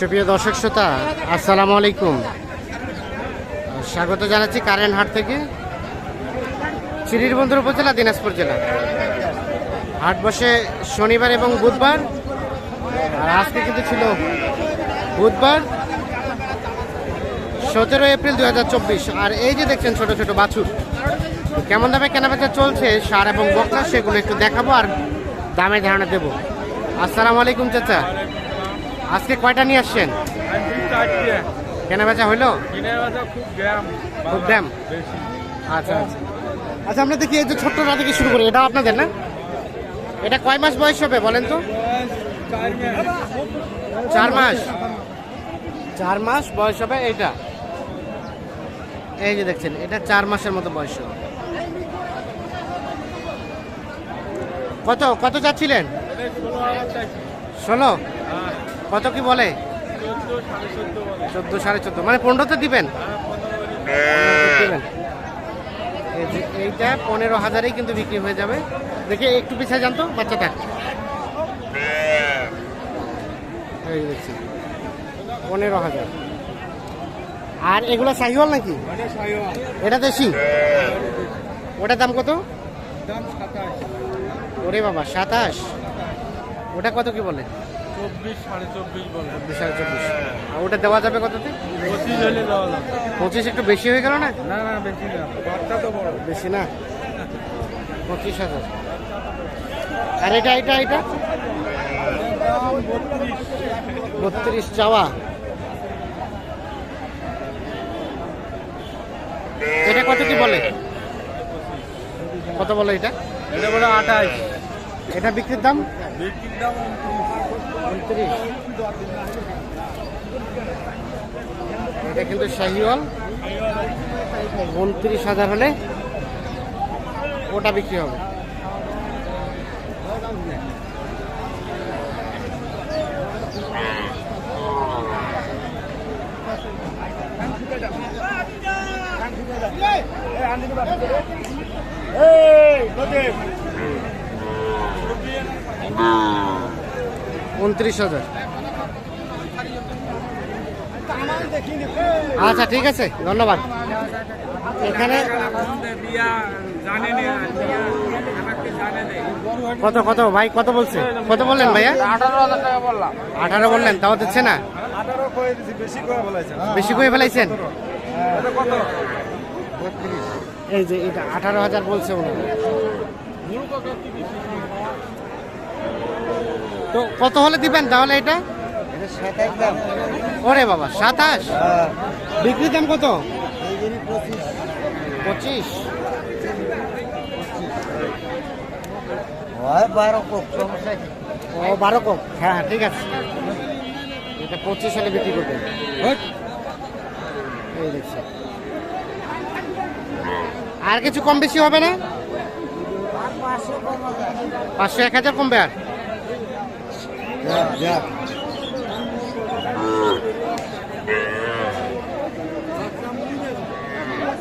সুপ্রিয় দর্শক শ্রোতা, আসসালামু আলাইকুম। স্বাগত জানাচ্ছি কারেন্ট হাট থেকে চিরির বন্দর উপজেলা, দিনাজপুর জেলা। হাট বসে শনিবার এবং বুধবার, আর আজকে কিন্তু ছিল বুধবার, সতেরো এপ্রিল দু হাজার চব্বিশ। আর এই যে দেখছেন ছোট ছোট বাছুর, কেমন দামে কেনাবেচা চলছে, সার এবং বকরা সেগুলো একটু দেখাবো, আর দামে ধারণা দেবো। আসসালামু আলাইকুম, চাচা। আজকে কয়টা নিয়ে আসছেন? কেনা বেচা হইল? খুব দাম আচ্ছা আচ্ছা। আচ্ছা আমরা দেখি এই যে ছোট্ট ছোট্টটা থেকে শুরু করি। এটা আপনাদের না? এটা কয় মাস বয়স হবে বলেন তো? চার মাস। চার মাস বয়স হবে এইটা। এই যে দেখছেন এটা চার মাসের মতো বয়স হবে। কত কত যাচ্ছিলেন? ষোলো কত কি বলে? চোদ্দ সাড়ে চোদ্দ। মানে পনেরোতে দিবেন? এইটা পনেরো হাজারেই কিন্তু বিক্রি হয়ে যাবে। দেখে একটু পিছিয়ে জানতো বাচ্চাটা। এই দেখছি পনেরো হাজার। আর এগুলো সাহিওয়াল নাকি? এটা দেশি? ওটার দাম কত? ওরে বাবা সাতাশ। ওটা কত কি বলে? চব্বিশ সাড়ে চব্বিশ বলে। চব্বিশ সাড়ে চব্বিশ। আর ওটা দেওয়া যাবে কততে পঁচিশ হলে দেওয়া যাবে। পঁচিশ একটু বেশি হয়ে গেল না? না না বেশি না। বাচ্চা তো বড়। বেশি না? পঁচিশ হাজার। আর এটা এটা এটা? বত্রিশ চাওয়া। এটা কত কি বলে? কত বলে এটা? এটা বলে আঠাশ। এটা বিক্রির দাম? বিক্রির দাম উনত্রিশ। এটা কিন্তু শাহিওয়াল। উনত্রিশ হাজার হলে ওটা বিক্রি হবে। উনত্রিশ হাজার। আচ্ছা ঠিক আছে, ধন্যবাদ। এখানে কত কত, ভাই, কত বলছে? কত বললেন ভাইয়া? আঠারো বললেন, তাও দিচ্ছে না বেশি করে ফেলাইছেন? এই যে এটা, আঠারো হাজার বলছে ওনারা। তো কত হলে দিবেন তাহলে এটা? ওরে বাবা সাতাশ? বিক্রির দাম কত? পঁচিশ। বারো কোপ। ও বারো কম হ্যাঁ হ্যাঁ ঠিক আছে। এটা পঁচিশ সালে বিক্রি করবেন। এই দেখছি আর কিছু কম বেশি হবে না? পাঁচশো এক হাজার কমবে আর?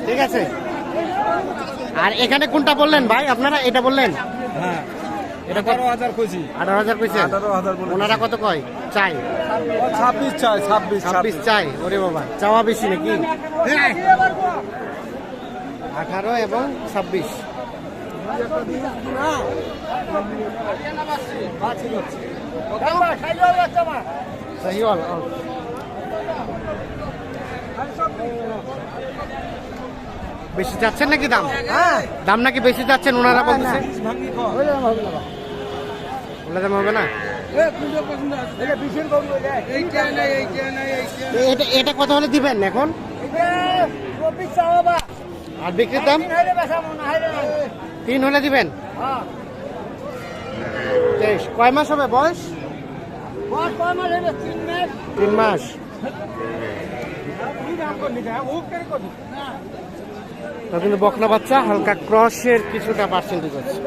ঠিক আছে। আর এখানে কোনটা বললেন ভাই? আপনারা এটা বললেন? হ্যাঁ। এটা হাজার খুঁজি আঠারো হাজার কইছেন? আঠারো হাজার ওনারা কত কয়? চাই। ছাব্বিশ চাই ছাব্বিশ ছাব্বিশ। চাই। ওরে বাবা চাওয়া বেশি নাকি? আঠারো এবং ছাব্বিশ। সাহিওয়াল ও। বেশি যাচ্ছেন নাকি দাম? দাম নাকি বেশি যাচ্ছেন ওনারা বলতেছে? বলে দাম হবে না। এটা এটা কত হলে দিবেন এখন? আর বিক্রির দাম? তিন হলে দিবেন? তেইশ। কয় মাস হবে বয়স? তিন মাস। কিন্তু বকনা বাচ্চা হালকা ক্রসের কিছুটা পার্সেন্টেজ আছে।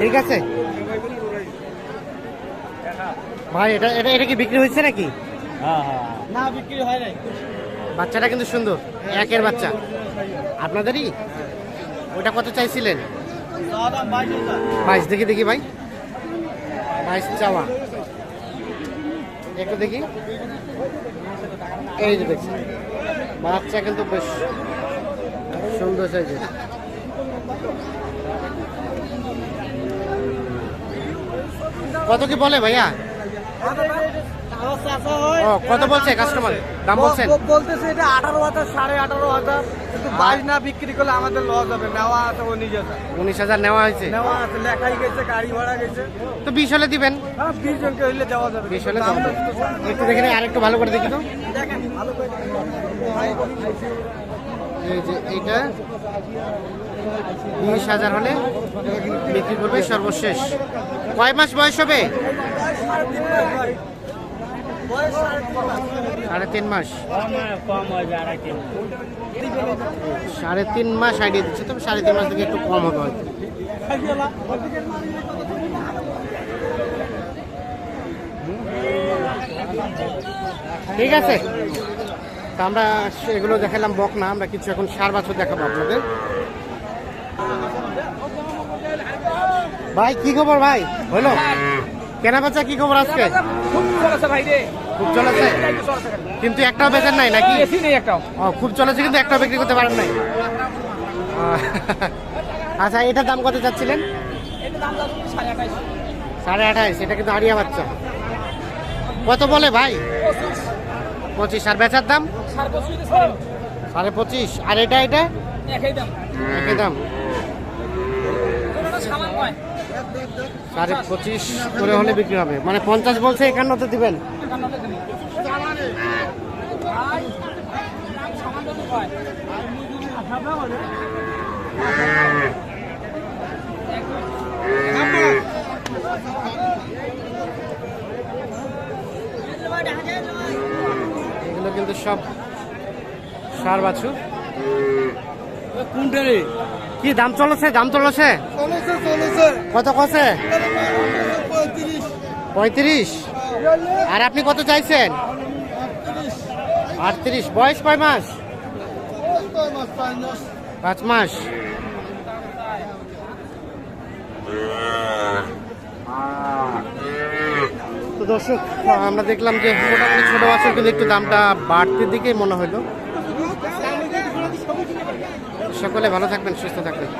ঠিক আছে? ভাই এটা এটা এটা কি বিক্রি হয়েছে নাকি? হ্যাঁ হ্যাঁ। না বিক্রি হয় নাই। বাচ্চাটা কিন্তু সুন্দর একের বাচ্চা। আপনাদেরই? ওটা কত চাইছিলেন? বাইশ দেখি দেখি ভাই। বাইশ চাওয়া। একটু দেখি। এই যে দেখছি। বাচ্চা কিন্তু বেশ সুন্দর সাইজের। কত কি বলে ভাইয়া? ও কত বলছে কাস্টমার দাম বলছেন? বলতেছে এটা আঠারো হাজার সাড়ে আঠারো হাজার। কিন্তু বাইশ না বিক্রি করলে আমাদের লস হবে নেওয়া আছে উনিশ হাজার। উনিশ হাজার নেওয়া হয়েছে? নেওয়া আছে লেখাই গেছে গাড়ি ভাড়া গেছে। তো বিশ হলে দিবেন? হ্যাঁ বিশ জনকে হইলে দেওয়া যাবে। বিশ হলে। একটু দেখে নিই, আরেকটু ভালো করে দেখি তো। দেখেন ভালো করে এই যে এইটা বিশ হাজার হলে বিক্রি করবে সর্বশেষ। কয় মাস বয়স হবে? সাড়ে তিন মাস। সাড়ে তিন মাস আইডিয়া দিচ্ছে তবে সাড়ে তিন মাস থেকে একটু কম হবে হয়তো। ঠিক আছে। তা আমরা এগুলো দেখালাম বক না আমরা কিছু এখন সার বছর দেখাবো আপনাদের। ভাই কি খবর ভাই? হলো কেনা বেচা কি খবর আজকে? খুব চলেছে কিন্তু একটাও বেচার নাই নাকি? খুব চলেছে কিন্তু একটাও বিক্রি করতে পারেন নাই। আচ্ছা এটার দাম কত চাচ্ছিলেন? সাড়ে আঠাইশ এটা কিন্তু আড়িয়া বাচ্চা। কত বলে ভাই? পঁচিশ। আর বেচার দাম? সাড়ে পঁচিশ আর এটা এটা? একই দাম। সাড়ে পঁচিশ করে হলে বিক্রি হবে। মানে পঞ্চাশ বলছে একান্নতে দিবেন। এগুলো কিন্তু সব সার বাছুর। কোনটা রে কি দাম চলেছে? দাম চলেছে। কত কছে? পঁয়ত্রিশ। আর আপনি কত চাইছেন? আটত্রিশ। বয়স কয় মাস? পাঁচ মাস। তো দর্শক আমরা দেখলাম যে মোটামুটি ছোট বাচ্চার কিন্তু একটু দামটা বাড়তির দিকেই মনে হলো। সকলে ভালো থাকবেন সুস্থ থাকবেন।